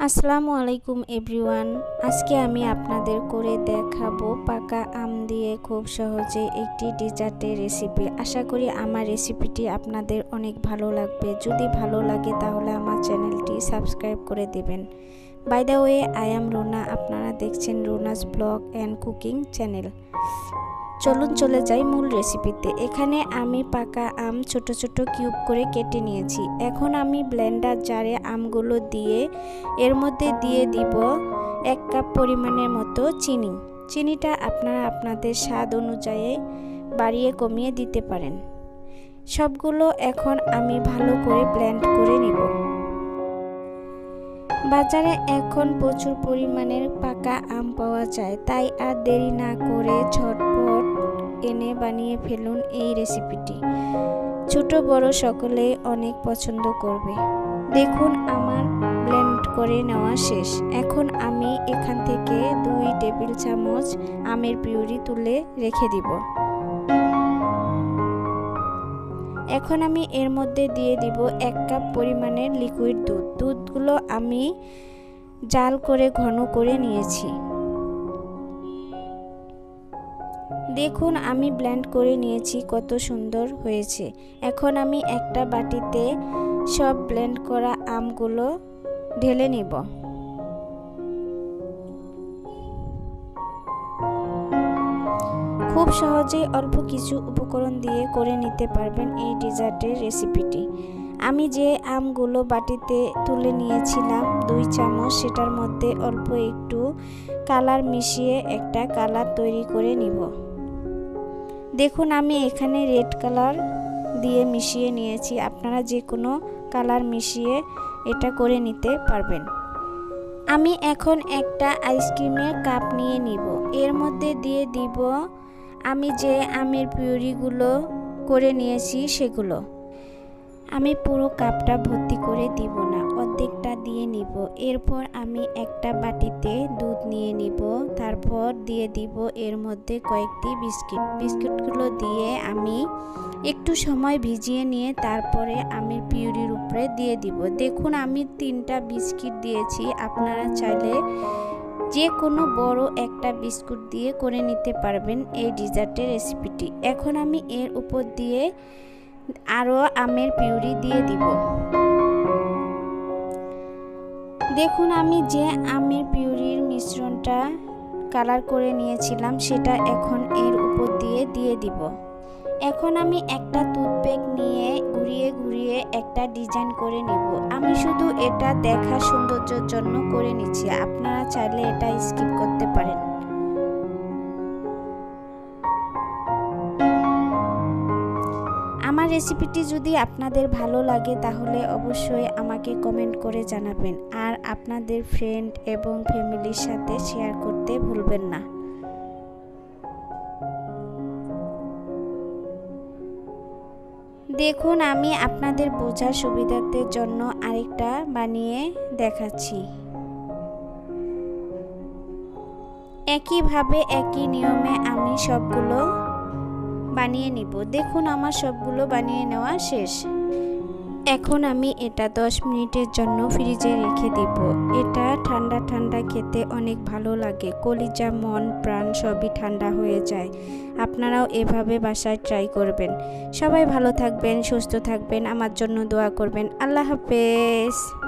আসসালামু আলাইকুম এভরিওয়ান। আজকে আমি আপনাদের করে দেখাবো পাকা আম দিয়ে খুব সহজে একটি ডেজার্টের রেসিপি। আশা করি আমার রেসিপিটি আপনাদের অনেক ভালো লাগবে। যদি ভালো লাগে তাহলে আমার চ্যানেলটি সাবস্ক্রাইব করে দেবেন। By way, I I'm Rona. আপনারা দেখছেন Rona's blog and cooking channel. চলুন চলে যাই মূল রেসিপিতে এখানে আমি পাকা আম ছোট ছোট কিউব করে কেটে নিয়েছি। এখন আমি ব্লেন্ডার জারে আমগুলো দিয়ে এর মধ্যে দিয়ে দিব এক কাপ পরিমাণের মতো চিনি। চিনিটা আপনারা আপনাদের স্বাদ অনুযায়ী বাড়িয়ে কমিয়ে দিতে পারেন। সবগুলো এখন আমি ভালো করে ব্লেন্ড করে নিব। বাজারে এখন প্রচুর পরিমাণের পাকা আম পাওয়া যায়, তাই আর দেরি না করে ঝটপট এনে বানিয়ে ফেলুন এই রেসিপিটি। ছোট, বড় সকলে অনেক পছন্দ করবে। দেখুন, আমার ব্লেন্ড করে নেওয়া শেষ। এখন আমি এখান থেকে দুই টেবিল চামচ আমের পিউরি তুলে রেখে দিব। এখন আমি এর মধ্যে দিয়ে দিব এক কাপ পরিমাণের লিকুইড দুধ। দুধগুলো আমি জাল করে ঘন করে নিয়েছি। দেখুন, আমি ব্ল্যান্ড করে নিয়েছি, কত সুন্দর হয়েছে। এখন আমি একটা বাটিতে সব ব্লেন্ড করা আমগুলো ঢেলে নিব। খুব সহজেই অল্প কিছু উপকরণ দিয়ে করে নিতে পারবেন এই ডেজার্টের রেসিপিটি। আমি যে আমগুলো বাটিতে তুলে নিয়েছিলাম, দুই চামচ, সেটার মধ্যে অল্প একটু কালার মিশিয়ে একটা কালার তৈরি করে নিব। দেখুন, আমি এখানে রেড কালার দিয়ে মিশিয়ে নিয়েছি। আপনারা যে কোনো কালার মিশিয়ে এটা করে নিতে পারবেন। আমি এখন একটা আইসক্রিমের কাপ নিয়ে নিব। এর মধ্যে দিয়ে দিব আমি যে আমের পিউরিগুলো করে নিয়েছি সেগুলো। আমি পুরো কাপটা ভর্তি করে দিব না। অর্ধেকটা দিয়ে নিব। এরপর আমি একটা বাটিতে দুধ নিয়ে নিব। তারপর দিয়ে দিব এর মধ্যে কয়েকটি বিস্কিট। বিস্কিটগুলো দিয়ে আমি একটু সময় ভিজিয়ে নিয়ে তারপরে আমি পিউরির উপরে দিয়ে দিব। দেখুন, আমি তিনটা বিস্কিট দিয়েছি। আপনারা চাইলে যে কোনো বড় একটা বিস্কুট দিয়ে করে নিতে পারবেন এই ডিজার্টের রেসিপিটি। এখন আমি এর উপর দিয়ে আরও আমের পিউরি দিয়ে দিব। দেখুন, আমি যে আমের পিউরির মিশ্রণটা কালার করে নিয়েছিলাম, সেটা এখন এর উপর দিয়ে দিয়ে দিব। এখন আমি একটা টুথপেক নিয়ে ঘুরিয়ে ঘুরিয়ে একটা ডিজাইন করে নিব। আমি শুধু এটা দেখা সৌন্দর্যের জন্য করে নিচ্ছি। আপনারা চাইলে এটা স্কিপ করতে পারেন। আমার রেসিপিটি যদি আপনাদের ভালো লাগে, তাহলে অবশ্যই আমাকে কমেন্ট করে জানাবেন। আর আপনাদের ফ্রেন্ড এবং ফ্যামিলির সাথে শেয়ার করতে ভুলবেন না। দেখুন, আমি আপনাদের বোঝার সুবিধার্থের জন্য আরেকটা বানিয়ে দেখাচ্ছি। একইভাবে, একই নিয়মে আমি সবগুলো বানিয়ে নিব। দেখুন, আমার সবগুলো বানিয়ে নেওয়া শেষ। এখন আমি এটা 10 মিনিটের জন্য ফ্রিজে রেখে দিব। এটা ঠান্ডা ঠান্ডা খেতে অনেক ভালো লাগে। কলিজা, মন, প্রাণ সবই ঠান্ডা হয়ে যায়। আপনারাও এভাবে বাসায় ট্রাই করবেন। সবাই ভালো থাকবেন, সুস্থ থাকবেন, আমার জন্য দোয়া করবেন। আল্লাহ হাফেজ।